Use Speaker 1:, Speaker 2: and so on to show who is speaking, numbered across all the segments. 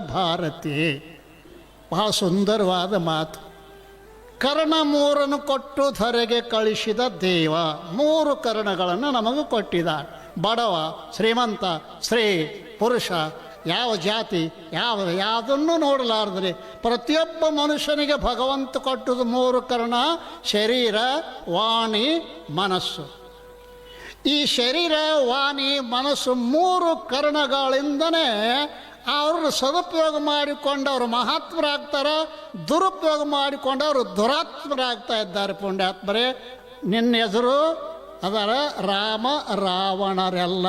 Speaker 1: ಭಾರತಿ. ಬಹಳ ಸುಂದರವಾದ ಮಾತು. ಕರ್ಣ ಮೂರನ್ನು ಕೊಟ್ಟು ಧರೆಗೆ ಕಳಿಸಿದ ದೇವ ಮೂರು ಕರ್ಣಗಳನ್ನು ನಮಗೂ ಕೊಟ್ಟಿದ ಬಡವ, ಶ್ರೀಮಂತ, ಸ್ತ್ರೀ, ಪುರುಷ, ಯಾವ ಜಾತಿ, ಯಾವ ಯಾವುದನ್ನು ನೋಡಲಾರ್ದರೆ ಪ್ರತಿಯೊಬ್ಬ ಮನುಷ್ಯನಿಗೆ ಭಗವಂತ ಕೊಟ್ಟದು ಮೂರು ಕರ್ಣ, ಶರೀರ, ವಾಣಿ, ಮನಸ್ಸು. ಈ ಶರೀರ, ವಾಣಿ, ಮನಸ್ಸು ಮೂರು ಕರ್ಣಗಳಿಂದನೇ ಅವರು ಸದುಪಯೋಗ ಮಾಡಿಕೊಂಡು ಅವರು ಮಹಾತ್ಮರಾಗ್ತಾರೆ, ದುರುಪಯೋಗ ಮಾಡಿಕೊಂಡು ಅವರು ದುರಾತ್ಮರಾಗ್ತಾ ಇದ್ದಾರೆ ಪುಣ್ಯಾತ್ಮರೇ. ನಿನ್ನ ಹೆಸರು ಅದರ ರಾಮ ರಾವಣರೆಲ್ಲ.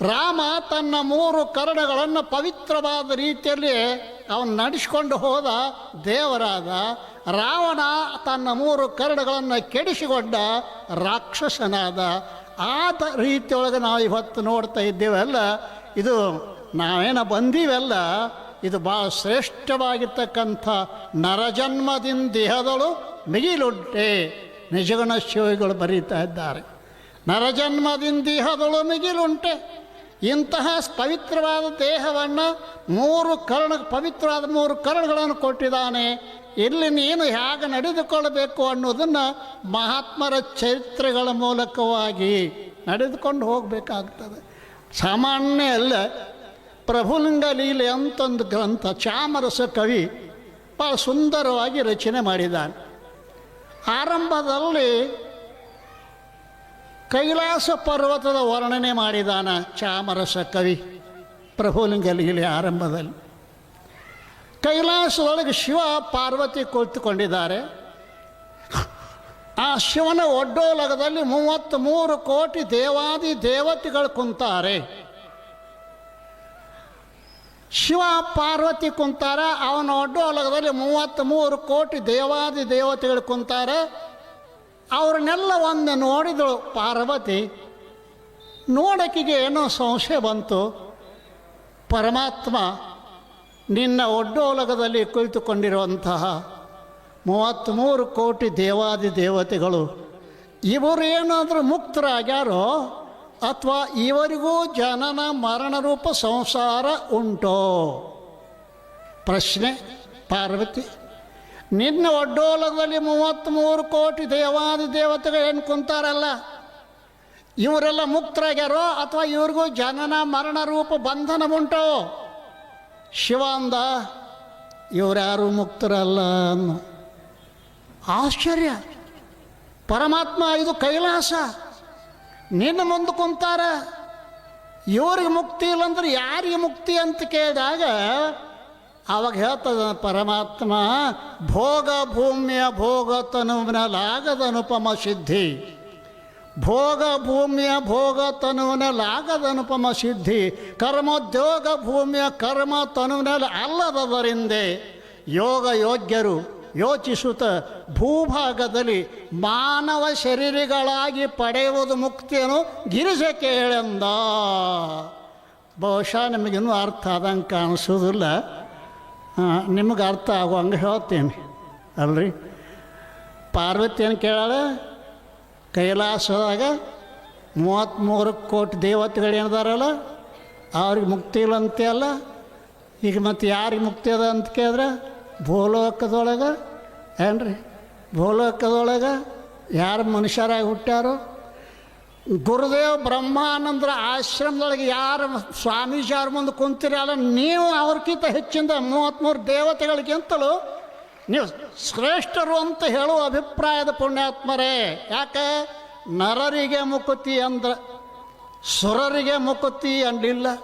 Speaker 1: ರಾಮ ತನ್ನ ಮೂರು ಕರ್ಣಗಳನ್ನು ಪವಿತ್ರವಾದ ರೀತಿಯಲ್ಲಿ ಅವನು ನಡೆಸ್ಕೊಂಡು ಹೋದ ದೇವರಾದ ರಾವಣ ತನ್ನ ಮೂರು ಕರ್ಣಗಳನ್ನು ಕೆಡಿಸಿಕೊಂಡ ರಾಕ್ಷಸನಾದ. ಆ ರೀತಿಯೊಳಗೆ ನಾವು ಇವತ್ತು ನೋಡ್ತಾ ಇದ್ದೇವಲ್ಲ, ಇದು ನಾವೇನ ಬಂದೀವಲ್ಲ, ಇದು ಭಾಳ ಶ್ರೇಷ್ಠವಾಗಿರ್ತಕ್ಕಂಥ ನರಜನ್ಮದಿಂದ ದೇಹದಳು ಮಿಗಿಲುಂಟೆ. ನಿಜಗಣ ಶಿವಗಳು ಬರೀತಾ ಇದ್ದಾರೆ. ನರಜನ್ಮದಿಂದ ದೇಹದಳು ಮಿಗಿಲುಂಟೆ. ಇಂತಹ ಪವಿತ್ರವಾದ ದೇಹವನ್ನು ಮೂರು ಕರ್ಣ, ಪವಿತ್ರವಾದ ಮೂರು ಕರ್ಣಗಳನ್ನು ಕೊಟ್ಟಿದ್ದಾನೆ. ಇಲ್ಲಿ ನೀನು ಹೇಗೆ ನಡೆದುಕೊಳ್ಳಬೇಕು ಅನ್ನೋದನ್ನು ಮಹಾತ್ಮರ ಚರಿತ್ರೆಗಳ ಮೂಲಕವಾಗಿ ನಡೆದುಕೊಂಡು ಹೋಗಬೇಕಾಗ್ತದೆ. ಸಾಮಾನ್ಯ ಅಲ್ಲ ಪ್ರಭುಲಿಂಗ ಲೀಲೆ ಅಂತಂದು ಗ್ರಂಥ ಚಾಮರಸ ಕವಿ ಭಾಳ ಸುಂದರವಾಗಿ ರಚನೆ ಮಾಡಿದ್ದಾನೆ. ಆರಂಭದಲ್ಲಿ ಕೈಲಾಸ ಪರ್ವತದ ವರ್ಣನೆ ಮಾಡಿದಾನ ಚಾಮರಸ ಕವಿ ಪ್ರಭುಲಿಂಗ ಲೀಲೆ ಆರಂಭದಲ್ಲಿ. ಕೈಲಾಸದೊಳಗೆ ಶಿವ ಪಾರ್ವತಿ ಕುಳಿತುಕೊಂಡಿದ್ದಾರೆ. ಆ ಶಿವನ ಒಡ್ಡೋಲಗದಲ್ಲಿ ಮೂವತ್ತ್ ಮೂರು ಕೋಟಿ ದೇವಾದಿ ದೇವತೆಗಳು ಕುಂತಾರೆ. ಶಿವ ಪಾರ್ವತಿ ಕುಂತಾರ, ಅವನ ಒಡ್ಡೋಲಗದಲ್ಲಿ ಮೂವತ್ತ್ ಮೂರು ಕೋಟಿ ದೇವಾದಿ ದೇವತೆಗಳು ಕುಂತಾರೆ. ಅವ್ರನ್ನೆಲ್ಲ ಒಂದು ನೋಡಿದಳು ಪಾರ್ವತಿ. ನೋಡಕಿಗೆ ಏನೋ ಸಂಶಯ ಬಂತು. ಪರಮಾತ್ಮ ನಿನ್ನ ಒಡ್ಡೋಲಗದಲ್ಲಿ ಕುಳಿತುಕೊಂಡಿರುವಂತಹ ಮೂವತ್ತ್ಮೂರು ಕೋಟಿ ದೇವಾದಿ ದೇವತೆಗಳು ಇವರು ಏನಾದರೂ ಮುಕ್ತರಾಗ್ಯಾರೋ ಅಥವಾ ಇವರಿಗೂ ಜನನ ಮರಣ ರೂಪ ಸಂಸಾರ ಉಂಟೋ? ಪ್ರಶ್ನೆ, ಪಾರ್ವತಿ. ನಿನ್ನ ಒಡ್ಡೋಲಗದಲ್ಲಿ ಮೂವತ್ತ್ಮೂರು ಕೋಟಿ ದೇವಾದಿ ದೇವತೆಗಳು ಏನು ಕುಂತಾರಲ್ಲ? ಇವರೆಲ್ಲ ಮುಕ್ತರಾಗ್ಯಾರೋ ಅಥವಾ ಇವ್ರಿಗೂ ಜನನ ಮರಣ ರೂಪ ಬಂಧನ ಉಂಟೋ? ಶಿವ ಅಂದ ಇವರ್ಯಾರು ಮುಕ್ತರಲ್ಲ ಅನ್ನೋ. ಆಶ್ಚರ್ಯ. ಪರಮಾತ್ಮ ಇದು ಕೈಲಾಸ. ನಿನ್ನ ಮುಂದೆ ಕುಂತಾರ ಇವ್ರಿಗೆ ಮುಕ್ತಿ ಇಲ್ಲಂದ್ರೆ ಯಾರಿಗೆ ಮುಕ್ತಿ ಅಂತ ಕೇಳಿದಾಗ ಅವಾಗ ಹೇಳ್ತದ ಪರಮಾತ್ಮ ಭೋಗ ಭೂಮಿಯ ಭೋಗ ತನುವಿನಲಾಗದ ಅನುಪಮ ಸಿದ್ಧಿ ಭೋಗ ಭೂಮಿಯ ಭೋಗ ತನುವಿನಲಾಗದ ಅನುಪಮ ಸಿದ್ಧಿ ಕರ್ಮೋದ್ಯೋಗ ಭೂಮಿಯ ಕರ್ಮ ತನುವಿನಲ್ಲಿ ಅಲ್ಲದವರಿಂದೆ ಯೋಗ ಯೋಗ್ಯರು ಯೋಚಿಸುತ್ತ ಭೂಭಾಗದಲ್ಲಿ ಮಾನವ ಶರೀರಗಳಾಗಿ ಪಡೆಯುವುದು ಮುಕ್ತಿಯನ್ನು ಗಿರಿಜ ಕೇಳೆಂದ ಬಹುಶಃ ನಿಮಗಿನ್ನೂ ಅರ್ಥ ಆದಂಗೆ ಕಾಣಿಸೋದಿಲ್ಲ ನಿಮಗೆ ಅರ್ಥ ಆಗುವಂಗೆ ಹೇಳ್ತೀನಿ, ಅಲ್ರಿ? ಪಾರ್ವತಿ ಏನು ಕೇಳಾಳ, ಕೈಲಾಸದಾಗ ಮೂವತ್ತ್ಮೂರು ಕೋಟಿ ದೇವತೆಗಳು ಏನಿದಾರಲ್ಲ ಅವ್ರಿಗೆ ಮುಕ್ತಿ ಇಲ್ಲ ಅಲ್ಲ. ಈಗ ಮತ್ತೆ ಯಾರಿಗೆ ಮುಕ್ತಿ ಅದ ಅಂತ ಕೇಳಿದ್ರೆ? ಭೂಲೋಕದೊಳಗೆ ಏನ್ರಿ? ಭೂಲೋಕದೊಳಗೆ ಯಾರು ಮನುಷ್ಯರಾಗಿ ಹುಟ್ಟ್ಯಾರೋ? ಗುರುದೇವ್ ಬ್ರಹ್ಮಾನಂದರ ಆಶ್ರಮದೊಳಗೆ ಯಾರು ಸ್ವಾಮೀಜಿ ಅವ್ರ ಮುಂದೆ ಕುಂತಿರಲ್ಲ ನೀವು ಅವ್ರಕ್ಕಿಂತ ಹೆಚ್ಚಿಂದ ಮೂವತ್ತ್ಮೂರು ದೇವತೆಗಳಿಗಿಂತಲೂ ನೀವು ಶ್ರೇಷ್ಠರು ಅಂತ ಹೇಳುವ ಅಭಿಪ್ರಾಯದ ಪುಣ್ಯಾತ್ಮರೇ. ಯಾಕೆ? ನರರಿಗೆ ಮುಕುತಿ ಅಂದ್ರೆ, ಸುರರಿಗೆ ಮುಕುತಿ ಅನ್ನಲಿಲ್ಲ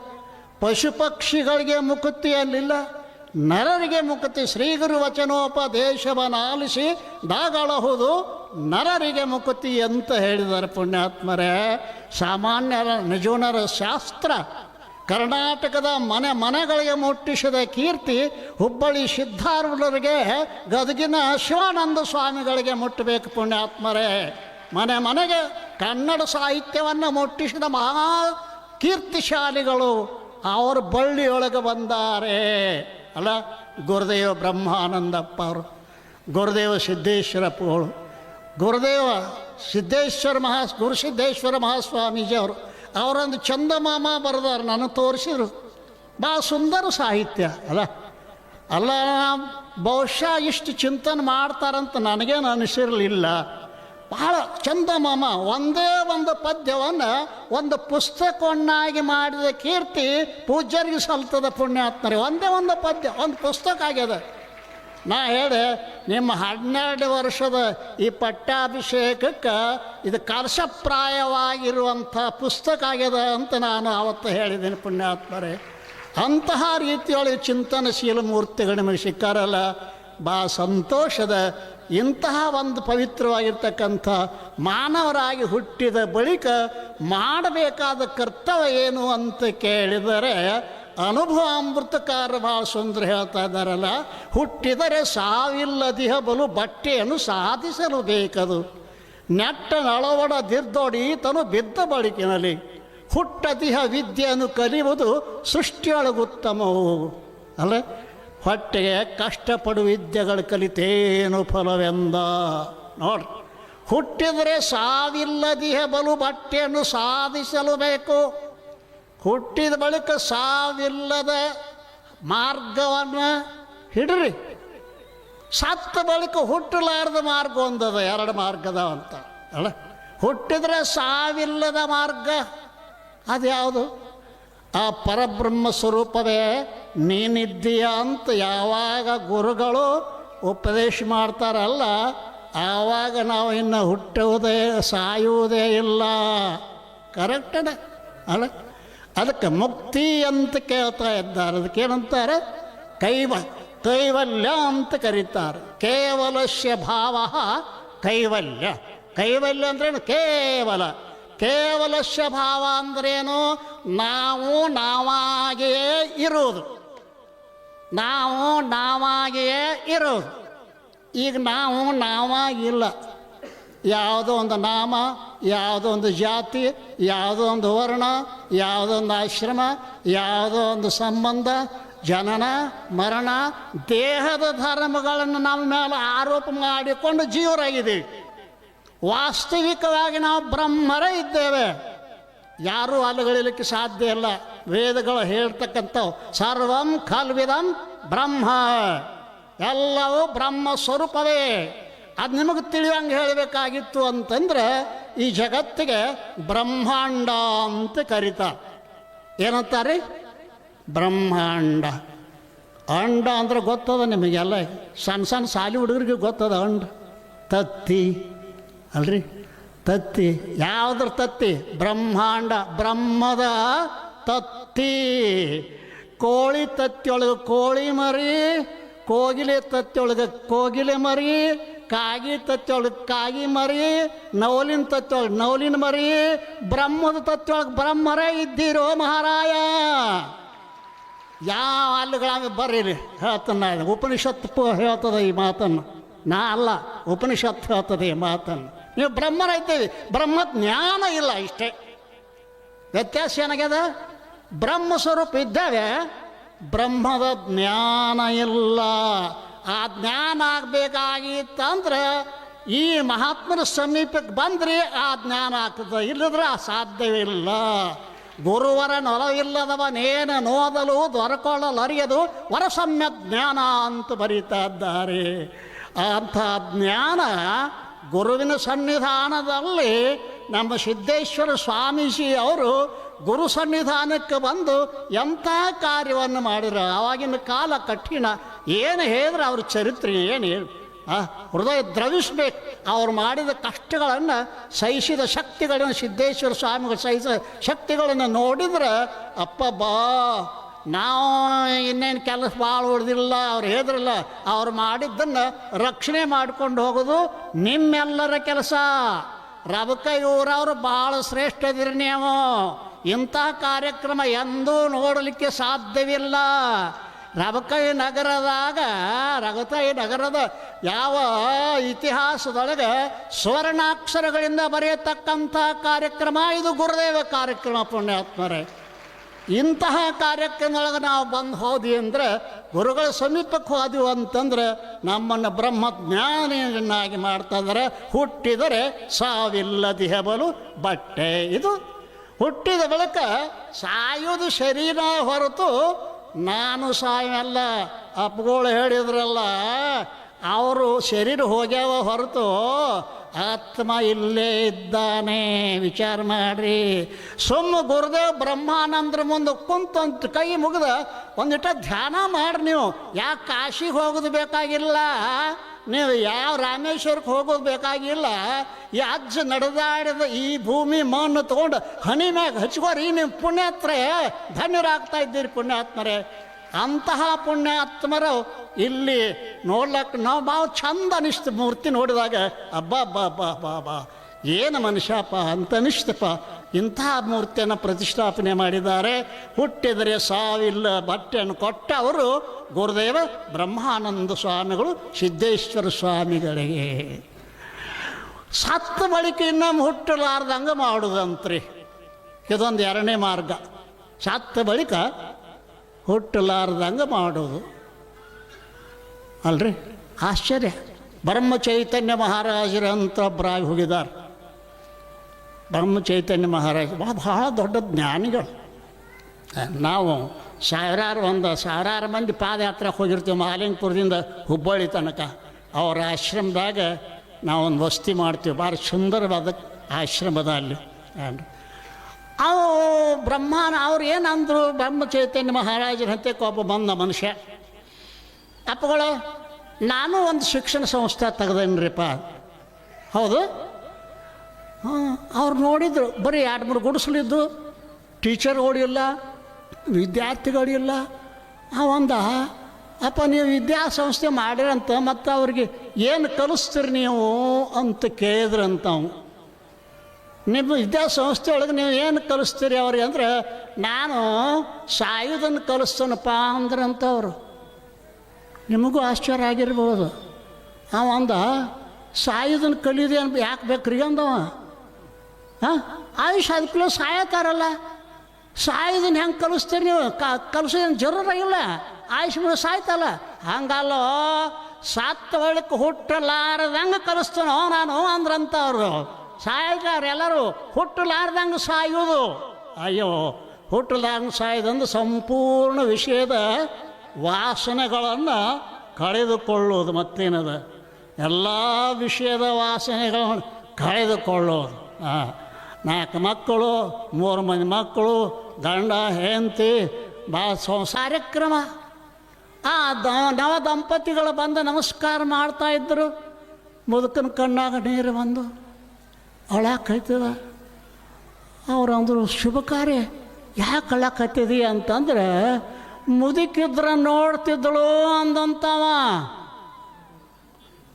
Speaker 1: ಪಶು ಪಕ್ಷಿಗಳಿಗೆ ಮುಕುತಿ ಅನ್ನಲಿಲ್ಲ ನರರಿಗೆ ಮುಕ್ತಿ ಶ್ರೀಗುರು ವಚನೋಪದೇಶವನ್ನು ಆಲಿಸಿ ದಾಗಳಹುದು ನರರಿಗೆ ಮುಕ್ತಿ ಅಂತ ಹೇಳಿದರು ಪುಣ್ಯಾತ್ಮರೇ. ಸಾಮಾನ್ಯರ ನಿಜೂನರ ಶಾಸ್ತ್ರ ಕರ್ನಾಟಕದ ಮನೆ ಮನೆಗಳಿಗೆ ಮುಟ್ಟಿಸಿದ ಕೀರ್ತಿ ಹುಬ್ಬಳ್ಳಿ ಸಿದ್ಧಾರೂಢರಿಗೆ ಗದಗಿನ ಶಿವಾನಂದ ಸ್ವಾಮಿಗಳಿಗೆ ಮುಟ್ಟಬೇಕು ಪುಣ್ಯಾತ್ಮರೇ. ಮನೆ ಮನೆಗೆ ಕನ್ನಡ ಸಾಹಿತ್ಯವನ್ನು ಮುಟ್ಟಿಸಿದ ಮಹಾ ಕೀರ್ತಿಶಾಲಿಗಳು ಅವರು ಬಳ್ಳಿಯೊಳಗೆ ಬಂದಾರೆ. ಅಲ್ಲ, ಗುರುದೇವ ಬ್ರಹ್ಮಾನಂದಪ್ಪ ಅವರು ಗುರುದೇವ ಸಿದ್ದೇಶ್ವರಪ್ಪಗಳು ಗುರುದೇವ ಸಿದ್ದೇಶ್ವರ ಮಹಾ ಗುರುಸಿದ್ದೇಶ್ವರ ಮಹಾಸ್ವಾಮೀಜಿ ಅವರು ಅವರೊಂದು ಚಂದಮಾಮ ಬರೆದಾರ ನನಗೆ ತೋರಿಸಿದರು. ಭಾಳ ಸುಂದರ ಸಾಹಿತ್ಯ, ಅಲ್ಲ? ಅಲ್ಲ, ಬಹುಶಃ ಇಷ್ಟು ಚಿಂತನೆ ಮಾಡ್ತಾರಂತ ನನಗೇನು ಅನಿಸಿರಲಿಲ್ಲ. ಭಾಳ ಚಂದ ಮಾಮ. ಒಂದೇ ಒಂದು ಪದ್ಯವನ್ನು ಒಂದು ಪುಸ್ತಕವನ್ನಾಗಿ ಮಾಡಿದ ಕೀರ್ತಿ ಪೂಜ್ಯರಿಗೆ ಸಲ್ತದ ಪುಣ್ಯಾತ್ಮರಿ ಒಂದೇ ಒಂದು ಪದ್ಯ, ಒಂದು ಪುಸ್ತಕ ಆಗ್ಯದ ನಾ ಹೇಳಿ ನಿಮ್ಮ ಹನ್ನೆರಡು ವರ್ಷದ ಈ ಪಟ್ಟಾಭಿಷೇಕಕ್ಕೆ ಇದು ಕಲಶಪ್ರಾಯವಾಗಿರುವಂಥ ಪುಸ್ತಕ ಆಗ್ಯದ ಅಂತ ನಾನು ಆವತ್ತು ಹೇಳಿದ್ದೀನಿ ಪುಣ್ಯಾತ್ಮರೇ. ಅಂತಹ ರೀತಿಯೊಳಗೆ ಚಿಂತನಶೀಲ ಮೂರ್ತಿಗಳು ನಿಮಗೆ ಸಿಕ್ಕಾರಲ್ಲ. ಬಾ ಸಂತೋಷದ ಇಂತಹ ಒಂದು ಪವಿತ್ರವಾಗಿರ್ತಕ್ಕಂಥ ಮಾನವರಾಗಿ ಹುಟ್ಟಿದ ಬಳಿಕ ಮಾಡಬೇಕಾದ ಕರ್ತವ್ಯ ಏನು ಅಂತ ಕೇಳಿದರೆ ಅನುಭವ ಅಮೃತಕಾರ ಭಾಳ ಸುಂದರ ಹೇಳ್ತಾ ಇದ್ದಾರಲ್ಲ, ಹುಟ್ಟಿದರೆ ಸಾವಿಲ್ಲದಿಹ ಬಲು ಬಟ್ಟೆಯನ್ನು ಸಾಧಿಸಲು ಬೇಕದು. ನೆಟ್ಟ ನಳವಡದಿರ್ದೊಡಿ ತನು ಬಿದ್ದ ಬಳಿಕಿನಲ್ಲಿ, ಹುಟ್ಟದಿಹ ವಿದ್ಯೆಯನ್ನು ಕಲಿಯುವುದು ಸೃಷ್ಟಿಯೊಳಗುತ್ತಮವು. ಅಲ್ಲ ಹೊಟ್ಟೆಗೆ ಕಷ್ಟಪಡು ವಿದ್ಯೆಗಳು ಕಲಿತೇನು ಫಲವೆಂದ. ನೋಡ್ರಿ ಹುಟ್ಟಿದರೆ ಸಾವಿಲ್ಲದಿಹ ಬಲು ಬಟ್ಟೆಯನ್ನು ಸಾಧಿಸಲು ಬೇಕು. ಹುಟ್ಟಿದ ಬಳಿಕ ಸಾವಿಲ್ಲದ ಮಾರ್ಗವನ್ನು ಹಿಡ್ರಿ. ಸತ್ತ ಬಳಿಕ ಹುಟ್ಟಲಾರದ ಮಾರ್ಗ ಒಂದದ, ಎರಡು ಮಾರ್ಗದ ಅಂತ. ಅಲ್ಲ ಹುಟ್ಟಿದ್ರೆ ಸಾವಿಲ್ಲದ ಮಾರ್ಗ ಅದ್ಯಾವುದು? ಆ ಪರಬ್ರಹ್ಮ ಸ್ವರೂಪವೇ ನೀನಿದ್ದೀಯ ಅಂತ ಯಾವಾಗ ಗುರುಗಳು ಉಪದೇಶ ಮಾಡ್ತಾರಲ್ಲ, ಆವಾಗ ನಾವು ಇನ್ನು ಹುಟ್ಟುವುದೇ ಸಾಯುವುದೇ ಇಲ್ಲ. ಕರೆಕ್ಟಡ ಅಲ್ಲ? ಅದಕ್ಕೆ ಮುಕ್ತಿ ಅಂತ ಕೇಳ್ತಾ ಇದ್ದಾರೆ. ಅದಕ್ಕೇನಂತಾರೆ? ಕೈವ, ಕೈವಲ್ಯ ಅಂತ ಕರೀತಾರೆ. ಕೇವಲಸ್ಯ ಭಾವ ಕೈವಲ್ಯ. ಕೈವಲ್ಯ ಅಂದ್ರೇನು? ಕೇವಲ. ಕೇವಲಸ್ಯ ಭಾವ ಅಂದ್ರೇನು? ನಾವು ನಾವಾಗಿಯೇ ಇರುವುದು. ನಾವು ನಾವಾಗಿಯೇ ಇರೋದು. ಈಗ ನಾವು ನಾವಾಗಿಲ್ಲ. ಯಾವುದೋ ಒಂದು ನಾಮ, ಯಾವುದೋ ಒಂದು ಜಾತಿ, ಯಾವುದೋ ಒಂದು ವರ್ಣ, ಯಾವುದೋ ಒಂದು ಆಶ್ರಮ, ಯಾವುದೋ ಒಂದು ಸಂಬಂಧ, ಜನನ, ಮರಣ, ದೇಹದ ಧರ್ಮಗಳನ್ನು ನಮ್ಮ ಮೇಲೆ ಆರೋಪ ಮಾಡಿಕೊಂಡು ಜೀವರಾಗಿದ್ದೀವಿ. ವಾಸ್ತವಿಕವಾಗಿ ನಾವು ಬ್ರಹ್ಮರೇ ಇದ್ದೇವೆ. ಯಾರೂ ಅಲುಗಳಿಲಿಕ್ಕೆ ಸಾಧ್ಯ ಇಲ್ಲ. ವೇದಗಳು ಹೇಳ್ತಕ್ಕಂಥವು, ಸರ್ವಂ ಖಲ್ವಿದಂ ಬ್ರಹ್ಮ. ಎಲ್ಲವೂ ಬ್ರಹ್ಮ ಸ್ವರೂಪವೇ. ಅದು ನಿಮಗೆ ತಿಳಿಯಂಗೆ ಹೇಳಬೇಕಾಗಿತ್ತು ಅಂತಂದ್ರೆ, ಈ ಜಗತ್ತಿಗೆ ಬ್ರಹ್ಮಾಂಡ ಅಂತ ಕರೀತಾರೆ ಏನಂತಾರೆ? ಬ್ರಹ್ಮಾಂಡ. ಅಂಡ ಅಂದ್ರೆ ಗೊತ್ತದ ನಿಮಗೆಲ್ಲ? ಸಣ್ಣ ಸಣ್ಣ ಸಾಲಿ ಹುಡುಗರಿಗೆ ಗೊತ್ತದ ಅಂಡ? ತತ್ತಿ. ಅಲ್ರಿ? ತತ್ತಿ, ಯಾವುದ್ರ ತತ್ತಿ? ಬ್ರಹ್ಮಾಂಡ, ಬ್ರಹ್ಮದ ತತ್ತಿ. ಕೋಳಿ ತತ್ತಿಯೊಳಗೆ ಕೋಳಿ ಮರಿ, ಕೋಗಿಲೆ ತತ್ತಿಯೊಳಗೆ ಕೋಗಿಲೆ ಮರಿ, ಕಾಗಿ ತತ್ತಿಯೊಳಗೆ ಕಾಗಿ ಮರಿ ನವಲಿನ ತತ್ತಿಯೊಳಗೆ ನವಲಿನ ಮರಿ, ಬ್ರಹ್ಮದ ತತ್ತಿಯೊಳಗೆ ಬ್ರಹ್ಮರೇ ಇದ್ದೀರೋ ಮಹಾರಾಯ? ಯಾವ ಅಲ್ಲುಗಳಾಗ ಬರ್ರಿ ಹೇಳ್ತಾನೆ ಪ ಹೇಳ್ತದೆ ಈ ಮಾತನ್ನು. ನಾ ಅಲ್ಲ ಉಪನಿಷತ್ ಹೇಳ್ತದೆ ಈ ಮಾತನ್ನು. ನೀವು ಬ್ರಹ್ಮರ ಇದ್ದೀವಿ ಬ್ರಹ್ಮ ಜ್ಞಾನ ಇಲ್ಲ ಇಷ್ಟೇ. ವ್ಯತ್ಯಾಸ ಏನಾಗ್ಯದ? ಬ್ರಹ್ಮ ಸ್ವರೂಪ ಇದ್ದಾವೆ, ಬ್ರಹ್ಮದ ಜ್ಞಾನ ಇಲ್ಲ. ಆ ಜ್ಞಾನ ಆಗಬೇಕಾಗಿತ್ತಂದ್ರೆ ಈ ಮಹಾತ್ಮನ ಸಮೀಪಕ್ಕೆ ಬಂದ್ರೆ ಆ ಜ್ಞಾನ ಆಗ್ತದೆ. ಇಲ್ಲದ್ರೆ ಆ ಸಾಧ್ಯವಿಲ್ಲ ಗುರುವರ ನೊಲವಿಲ್ಲದವನೇನ ನೋದಲು, ದೊರಕೊಳ್ಳಲು ಅರಿಯದು ವರಸಮ್ಯ ಜ್ಞಾನ ಅಂತ ಬರೀತಾ ಇದ್ದಾರೆ. ಅಂಥ ಜ್ಞಾನ ಗುರುವಿನ ಸನ್ನಿಧಾನದಲ್ಲಿ ನಮ್ಮ ಸಿದ್ದೇಶ್ವರ ಸ್ವಾಮೀಜಿ ಅವರು ಗುರು ಸನ್ನಿಧಾನಕ್ಕೆ ಬಂದು ಎಂಥ ಕಾರ್ಯವನ್ನು ಮಾಡಿದ್ರು? ಆವಾಗಿನ ಕಾಲ ಕಠಿಣ. ಏನು ಹೇಳಿದ್ರೆ? ಅವ್ರ ಚರಿತ್ರೆ ಏನು ಹೇಳಿ. ಆ, ಹೃದಯ ದ್ರವಿಸ್ಬೇಕು. ಅವ್ರು ಮಾಡಿದ ಕಷ್ಟಗಳನ್ನು ಸಹಿಸಿದ ಶಕ್ತಿಗಳನ್ನು ಸಿದ್ದೇಶ್ವರ ಸ್ವಾಮಿಗಳು ಸಹಿಸಿದ ಶಕ್ತಿಗಳನ್ನು ನೋಡಿದ್ರೆ, ಅಪ್ಪ ಬಾ ನಾವು ಇನ್ನೇನು ಕೆಲಸ ಭಾಳ ಉಳಿದಿಲ್ಲ ಅವ್ರು ಹೇಳಿದ್ರಲ್ಲ, ಅವ್ರು ಮಾಡಿದ್ದನ್ನು ರಕ್ಷಣೆ ಮಾಡ್ಕೊಂಡು ಹೋಗೋದು ನಿಮ್ಮೆಲ್ಲರ ಕೆಲಸ. ರಬಕ ಇವರವರು ಭಾಳ ಶ್ರೇಷ್ಠ ಇದ್ರಿ ನೀವು. ಇಂತಹ ಕಾರ್ಯಕ್ರಮ ಎಂದೂ ನೋಡಲಿಕ್ಕೆ ಸಾಧ್ಯವಿಲ್ಲ. ರಬಕೈ ನಗರದಾಗ, ರಗತೈ ನಗರದ ಯಾವ ಇತಿಹಾಸದೊಳಗೆ ಸ್ವರ್ಣಾಕ್ಷರಗಳಿಂದ ಬರೆಯತಕ್ಕಂಥ ಕಾರ್ಯಕ್ರಮ, ಇದು ಗುರುದೇವ ಕಾರ್ಯಕ್ರಮ, ಪುಣ್ಯಾತ್ಮರೇ. ಇಂತಹ ಕಾರ್ಯಕ್ರಮದೊಳಗೆ ನಾವು ಬಂದು ಹೋದ್ವಿ ಅಂದರೆ ಗುರುಗಳ ಸಮೀಪಕ್ಕೆ ಹೋದ್ವಿ ಅಂತಂದ್ರೆ ನಮ್ಮನ್ನು ಬ್ರಹ್ಮಜ್ಞಾನಿಯನ್ನಾಗಿ ಜ್ಞಾನಿಯನ್ನಾಗಿ ಇದ್ದಾರೆ. ಹುಟ್ಟಿದರೆ ಸಾವಿಲ್ಲ ದಿಹಬಲು ಬಟ್ಟೆ ಇದು. ಹುಟ್ಟಿದ ಬಳಿಕ ಸಾಯೋದು ಶರೀರ ಹೊರತು ನಾನು ಸಾಯಲ್ಲ. ಅಪ್ಪಗಳು ಹೇಳಿದ್ರಲ್ಲ, ಅವರು ಶರೀರ ಹೋಗ್ಯಾವ ಹೊರತು ಆತ್ಮ ಇಲ್ಲೇ ಇದ್ದಾನೆ. ವಿಚಾರ ಮಾಡ್ರಿ. ಸುಮ್ಮ ಗುರುದೇವ್ ಬ್ರಹ್ಮಾನಂದ್ರ ಮುಂದೆ ಕುಂತಂತ ಕೈ ಮುಗಿದ ಒಂದಿಟ ಧ್ಯಾನ ಮಾಡ್ರಿ ನೀವು. ಯಾಕೆ ಕಾಶಿಗೆ ಹೋಗೋದು ಬೇಕಾಗಿಲ್ಲ? ನೀವು ಯಾವ ರಾಮೇಶ್ವರಕ್ಕೆ ಹೋಗೋದು ಬೇಕಾಗಿಲ್ಲ? ಈ ಅಜ್ಜ ನಡೆದಾಡಿದ ಈ ಭೂಮಿ ಮಣ್ಣು ತೊಗೊಂಡು ಹನಿ ಮ್ಯಾಗ ಹಚ್ಕೋರಿ. ನೀವು ಪುಣ್ಯಾತ್ರೆ. ಧನ್ಯರಾಗ್ತಾ ಇದ್ದೀರಿ ಪುಣ್ಯಾತ್ಮರೇ. ಅಂತಹ ಪುಣ್ಯಾತ್ಮರು ಇಲ್ಲಿ ನೋಡ್ಲಕ್ಕೆ ನಾವು ಭಾಳ ಚಂದ ಅನಿಸ್ತು ಮೂರ್ತಿ ನೋಡಿದಾಗ, ಅಬ್ಬಾ, ಅಬ್ಬ ಅಬ್ಬ ಅಬ್ಬ ಅಬ್ಬ, ಏನು ಮನುಷ್ಯಪ್ಪ ಅಂತ ಅನಿಸ್ತಪ್ಪ. ಇಂತಹ ಮೂರ್ತಿಯನ್ನು ಪ್ರತಿಷ್ಠಾಪನೆ ಮಾಡಿದ್ದಾರೆ. ಹುಟ್ಟಿದರೆ ಸಾವಿಲ್ಲ ಬಟ್ಟೆಯನ್ನು ಕೊಟ್ಟ ಅವರು ಗುರುದೇವ ಬ್ರಹ್ಮಾನಂದ ಸ್ವಾಮಿಗಳು ಸಿದ್ದೇಶ್ವರ ಸ್ವಾಮಿಗಳಿಗೆ. ಸತ್ತ ಬಳಿಕ ಇನ್ನೊಮ್ಮೆ ಹುಟ್ಟಲಾರ್ದಂಗೆ ಮಾಡುದಂತ್ರಿ. ಇದೊಂದು ಎರಡನೇ ಮಾರ್ಗ. ಸತ್ತ ಬಳಿಕ ಹುಟ್ಟಲಾರ್ದಂಗೆ ಮಾಡೋದು. ಅಲ್ರಿ? ಆಶ್ಚರ್ಯ. ಬ್ರಹ್ಮ ಚೈತನ್ಯ ಮಹಾರಾಜರಂತ ಒಬ್ಬರಾಗಿ ಹೋಗಿದ್ದಾರೆ. ಬ್ರಹ್ಮ ಚೈತನ್ಯ ಮಹಾರಾಜ, ಬಹಳ ದೊಡ್ಡ ಜ್ಞಾನಿಗಳು. ನಾವು ಸಾವಿರಾರು ಒಂದು, ಸಾವಿರಾರು ಮಂದಿ ಪಾದಯಾತ್ರೆ ಹೋಗಿರ್ತೀವಿ ಮಹಾಲಿಂಗಪುರದಿಂದ ಹುಬ್ಬಳ್ಳಿ ತನಕ. ಅವರ ಆಶ್ರಮದಾಗ ನಾವೊಂದು ವಸ್ತಿ ಮಾಡ್ತೀವಿ. ಭಾಳ ಸುಂದರವಾದ ಆಶ್ರಮದ ಅಲ್ಲಿ. ಏನ್ರಿ ಅವು ಬ್ರಹ್ಮಾನ, ಅವ್ರು ಏನಂದ್ರು ಬ್ರಹ್ಮ ಚೈತನ್ಯ ಮಹಾರಾಜರ ಹಂತೆ ಕೋಪ ಬಂದ ಮನುಷ್ಯ. ಅಪ್ಪಗಳು, ನಾನು ಒಂದು ಶಿಕ್ಷಣ ಸಂಸ್ಥೆ ತೆಗ್ದೇನ್ರಿಪ್ಪ. ಹೌದು? ಹಾಂ, ಅವ್ರು ನೋಡಿದ್ರು, ಬರೀ ಎರಡು ಮೂರು ಗುಡಿಸಲಿದ್ದು ಟೀಚರ್ಗಳಿಲ್ಲ ವಿದ್ಯಾರ್ಥಿಗಳಿಲ್ಲ ಅವಂದ ಅಪ್ಪ ನೀವು ವಿದ್ಯಾಸಂಸ್ಥೆ ಮಾಡಿರಂತ, ಮತ್ತು ಅವ್ರಿಗೆ ಏನು ಕಲಿಸ್ತೀರಿ ನೀವು ಅಂತ ಕೇಳಿದ್ರಂತ ಅವ್ನು. ನಿಮ್ಮ ವಿದ್ಯಾಸಂಸ್ಥೆ ಒಳಗೆ ನೀವು ಏನು ಕಲಿಸ್ತೀರಿ ಅವ್ರಿಗೆ ಅಂದ್ರೆ, ನಾನು ಸಾಯುವುದನ್ನು ಕಲಿಸ್ತೇನಪ್ಪ ಅಂದ್ರಂತ ಅವರು ನಿಮಗೂ ಆಶ್ಚರ್ಯ ಆಗಿರ್ಬೋದು. ಅವ ಅಂದ ಸಾಯುವುದನ್ನು ಕಲಿಯೋದು ಏನು ಯಾಕೆ ಬೇಕ್ರಿ ಅಂದವ. ಹಾಂ? ಆಯುಷ್ ಅದಕ್ಕೂ ಸಾಯತಾರಲ್ಲ ಸಾಯೋದನ್ನ ಹೆಂಗೆ ಕಲಿಸ್ತೀರಿ ನೀವು? ಕ, ಕಲಿಸೋದೇನು ಇಲ್ಲ. ಆಯುಷ್ ಮೇಲೆ ಸಾಯ್ತಲ್ಲ. ಹಂಗಲ್ಲೋ ಸತ್ತ ಒಳಕ್ಕೆ ಹುಟ್ಟಲಾರದಂಗೆ ಕಲಿಸ್ತಾನೋ ನಾನು ಅಂದ್ರಂತ ಅವರು ಸಾಯ್ತಾರ ಎಲ್ಲರೂ ಹುಟ್ಟಲಾರ್ದಂಗೆ ಸಾಯೋದು ಅಯ್ಯೋ, ಹುಟ್ಟಲಾರ್ದಂಗೆ ಸಾಯ್ದಂದು ಸಂಪೂರ್ಣ ವಿಷಯದ ವಾಸನೆಗಳನ್ನು ಕಳೆದುಕೊಳ್ಳೋದು ಮತ್ತೇನದ? ಎಲ್ಲ ವಿಷಯದ ವಾಸನೆಗಳನ್ನು ಕಳೆದುಕೊಳ್ಳೋದು ಹಾಂ ನಾಲ್ಕು ಮಕ್ಕಳು, ಮೂರು ಮಂದಿ ಮಕ್ಕಳು, ಗಂಡ, ಹೆಂಡತಿ ಭಾಳ ಸಂಸಾರಕ್ರಮ. ಆ ದ, ನವ ದಂಪತಿಗಳು ಬಂದು ನಮಸ್ಕಾರ ಇದ್ದರು. ಮುದುಕನ ಕಣ್ಣಾಗ ನೀರು ಬಂದು ಅಳಾಕೈತದ ಅವ್ರು ಅಂದರು, ಶುಭ ಕಾರ್ಯ, ಯಾಕೆ ಅಳಾಕತ್ತಿದಿ ಅಂತಂದ್ರೆ, ಮುದುಕಿದ್ರೆ ನೋಡ್ತಿದ್ದಳು ಅಂದಂತವ.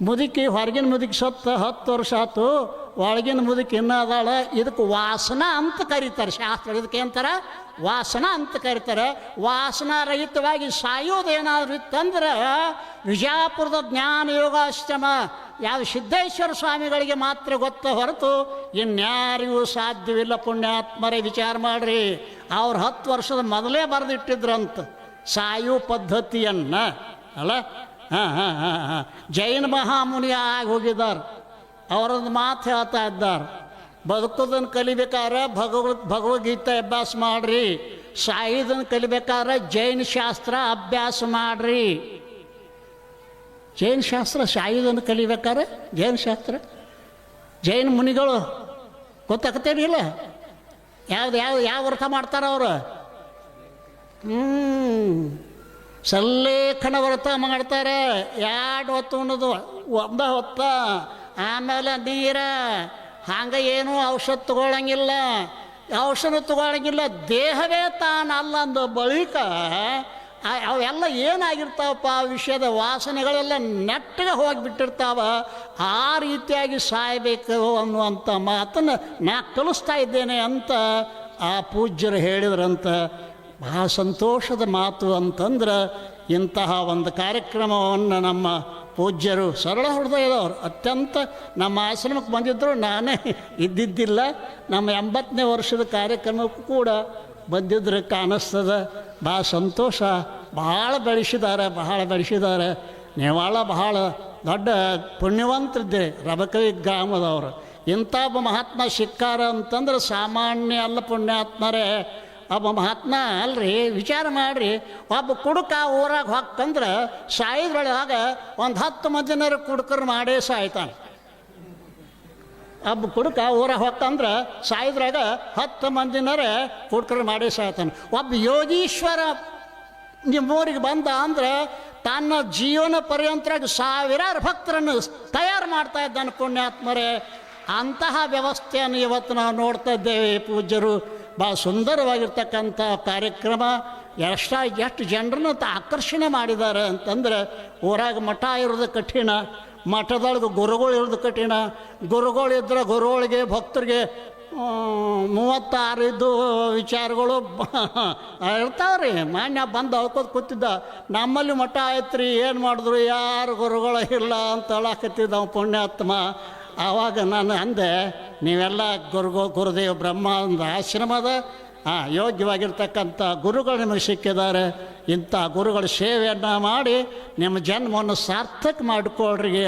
Speaker 1: ಮುದುಕಿ, ಹೊರಗಿನ ಮುದುಕಿ ಸತ್ತ ಹತ್ತು ವರ್ಷ ಆತು, ಒಳಗಿನ ಮುದುಕಿ ಇನ್ನೂ ಅದಾಳ. ಇದಕ್ಕೆ ವಾಸನ ಅಂತ ಕರೀತಾರೆ. ಶಾಸ್ತ್ರ ಇದಕ್ಕೆ ಅಂತಾರೆ, ವಾಸನ ಅಂತ ಕರೀತಾರೆ. ವಾಸನ ರಹಿತವಾಗಿ ಸಾಯೋದೇನಾದ್ರು ಇತ್ತಂದ್ರೆ, ವಿಜಯಪುರದ ಜ್ಞಾನ ಯೋಗಾಶ್ರಮ ಯಾವ ಸಿದ್ದೇಶ್ವರ ಸ್ವಾಮಿಗಳಿಗೆ ಮಾತ್ರ ಗೊತ್ತ ಹೊರತು ಇನ್ಯಾರಿಗೂ ಸಾಧ್ಯವಿಲ್ಲ ಪುಣ್ಯಾತ್ಮರೇ ವಿಚಾರ ಮಾಡ್ರಿ. ಅವ್ರು ಹತ್ತು ವರ್ಷದ ಮೊದಲೇ ಬರೆದಿಟ್ಟಿದ್ರಂತ. ಸಾಯು ಪದ್ಧತಿಯನ್ನ. ಅಲ್ಲ? ಹಾಂ ಹಾಂ ಹಾಂ ಹಾಂ. ಜೈನ ಆಗಿ ಹೋಗಿದ್ದಾರೆ. ಅವರೊಂದು ಮಾತು ಹೇಳ್ತಾ ಇದ್ದಾರೆ. ಬದುಕೋದನ್ನು ಕಲಿಬೇಕಾದ್ರೆ ಭಗವದ್ ಭಗವದ್ಗೀತೆ ಅಭ್ಯಾಸ ಮಾಡ್ರಿ. ಸಾಯಿದನ್ನು ಕಲಿಬೇಕಾದ್ರೆ ಜೈನ ಶಾಸ್ತ್ರ ಅಭ್ಯಾಸ ಮಾಡ್ರಿ. ಜೈನ ಶಾಸ್ತ್ರ ಶಾಯುಧನ ಕಲಿಬೇಕಾದ್ರೆ ಜೈನ ಶಾಸ್ತ್ರ? ಜೈನ ಮುನಿಗಳು ಗೊತ್ತಾಗ್ತೇನಿಲ್ಲ ಯಾವ್ದು ಯಾವ ಯಾವ ಅರ್ಥ ಮಾಡ್ತಾರ ಅವರು? ಹ್ಞೂ ಸಲ್ಲೇಖನ ವ್ರತ ಮಾಡ್ತಾರೆ. ಎರಡು ಹೊತ್ತು ಉಣ್ಣದು ಒಂದ ಹೊತ್ತ. ಆಮೇಲೆ ನೀರ. ಹಂಗೆ ಏನೂ ಔಷಧ ತಗೊಳ್ಳಂಗಿಲ್ಲ ಔಷಧ ತಗೊಳಂಗಿಲ್ಲ. ದೇಹವೇ ತಾನಲ್ಲ ಅಂದ ಬಳಿಕ ಅವೆಲ್ಲ ಏನಾಗಿರ್ತಾವಪ್ಪ, ಆ ವಿಷಯದ ವಾಸನೆಗಳೆಲ್ಲ ನೆಟ್ಟಗೆ ಹೋಗಿಬಿಟ್ಟಿರ್ತಾವ. ಆ ರೀತಿಯಾಗಿ ಸಾಯಬೇಕು ಅನ್ನುವಂಥ ಮಾತನ್ನು ನಾ ಕಲಿಸ್ತಾ ಇದ್ದೇನೆ ಅಂತ ಆ ಪೂಜ್ಯರು ಹೇಳಿದ್ರಂತ. ಬಹಳ ಸಂತೋಷದ ಮಾತು ಅಂತಂದ್ರೆ ಇಂತಹ ಒಂದು ಕಾರ್ಯಕ್ರಮವನ್ನು ನಮ್ಮ ಪೂಜ್ಯರು ಸರಳ ಹೃದಯದವರು. ಅತ್ಯಂತ ನಮ್ಮ ಆಶ್ರಮಕ್ಕೆ ಬಂದಿದ್ದರು ನಾನೇ ಇದ್ದಿದ್ದಿಲ್ಲ. ನಮ್ಮ ಎಂಬತ್ತನೇ ವರ್ಷದ ಕಾರ್ಯಕ್ರಮಕ್ಕೂ ಕೂಡ ಬಂದಿದ್ರೆ ಕಾಣಿಸ್ತದ ಭಾಳ ಸಂತೋಷ. ಭಾಳ ಬೆಳೆಸಿದ್ದಾರೆ, ಬಹಳ ಬೆಳೆಸಿದ್ದಾರೆ. ನೀವಾಳ ಬಹಳ ದೊಡ್ಡ ಪುಣ್ಯವಂತರಿದ್ದೆ ರಬಕವಿ ಗ್ರಾಮದವರು. ಇಂಥ ಒಬ್ಬ ಮಹಾತ್ಮ ಸಿಕ್ಕಾರ ಅಂತಂದ್ರೆ ಸಾಮಾನ್ಯ ಅಲ್ಲ ಪುಣ್ಯಾತ್ಮರೇ. ಒಬ್ಬ ಮಹಾತ್ಮ ಅಲ್ರಿ, ವಿಚಾರ ಮಾಡಿರಿ. ಒಬ್ಬ ಕುಡುಕ ಊರಾಗ ಹೊಕ್ಕಂದ್ರೆ ಸಾಯಿದ್ರೊಳಗೆ ಒಂದು ಹತ್ತು ಮಂದಿನರು ಕುಡುಕರು ಮಾಡೇ ಸಾಯ್ತಾನೆ. ಒಬ್ಬ ಕುಡುಕ ಊರ ಹೋಗ್ತಂದ್ರೆ ಸಾಯಿದ್ರಾಗ ಹತ್ತು ಮಂದಿನರೇ ಕುಡ್ಕರು ಮಾಡಿ ಸಾಯ್ತಾನೆ. ಒಬ್ಬ ಯೋಗೀಶ್ವರ ನಿಮ್ಮೂರಿಗೆ ಬಂದ ಅಂದ್ರೆ ತನ್ನ ಜೀವನ ಪರ್ಯಂತರಾಗಿ ಸಾವಿರಾರು ಭಕ್ತರನ್ನು ತಯಾರು ಮಾಡ್ತಾ ಇದ್ದಾನೆ ಪುಣ್ಯಾತ್ಮರೇ. ಅಂತಹ ವ್ಯವಸ್ಥೆಯನ್ನು ಇವತ್ತು ನಾವು ನೋಡ್ತಾ ಇದ್ದೇವೆ ಪೂಜ್ಯರು. ಭಾಳ ಸುಂದರವಾಗಿರ್ತಕ್ಕಂಥ ಕಾರ್ಯಕ್ರಮ. ಎಷ್ಟ ಎಷ್ಟು ಜನರನ್ನು ಆಕರ್ಷಣೆ ಮಾಡಿದ್ದಾರೆ ಅಂತಂದ್ರೆ ಊರಾಗ ಮಠ ಇರೋದು ಕಠಿಣ. ಮಠದೊಳಗೆ ಗುರುಗಳು ಇರೋದು ಕಠಿಣ. ಗುರುಗಳು ಇದ್ರೆ ಗುರುಗಳಿಗೆ ಭಕ್ತರಿಗೆ ಮೂವತ್ತಾರಿದ್ದು ವಿಚಾರಗಳು ಇರ್ತಾವ್ರಿ. ಮಾನ್ಯ ಬಂದು ಅವ್ಕೋದ್ ಕೂತಿದ್ದ. ನಮ್ಮಲ್ಲಿ ಮಠ ಆಯ್ತು ರೀ ಏನು ಮಾಡಿದ್ರು? ಯಾರು ಗುರುಗಳು ಇಲ್ಲ ಅಂತ ಹೇಳಕತ್ತಿದ್ದ ಪುಣ್ಯಾತ್ಮ. ಆವಾಗ ನಾನು ಅಂದೆ ನೀವೆಲ್ಲ ಗುರುಗೋ ಗುರುದೇವ್ ಬ್ರಹ್ಮ ಒಂದು ಆಶ್ರಮದ ಆ, ಯೋಗ್ಯವಾಗಿರ್ತಕ್ಕಂಥ ಗುರುಗಳು ನಿಮಗೆ ಸಿಕ್ಕಿದ್ದಾರೆ. ಇಂಥ ಗುರುಗಳ ಸೇವೆಯನ್ನು ಮಾಡಿ ನಿಮ್ಮ ಜನ್ಮವನ್ನು ಸಾರ್ಥಕ ಮಾಡಿಕೊಳ್ರಿ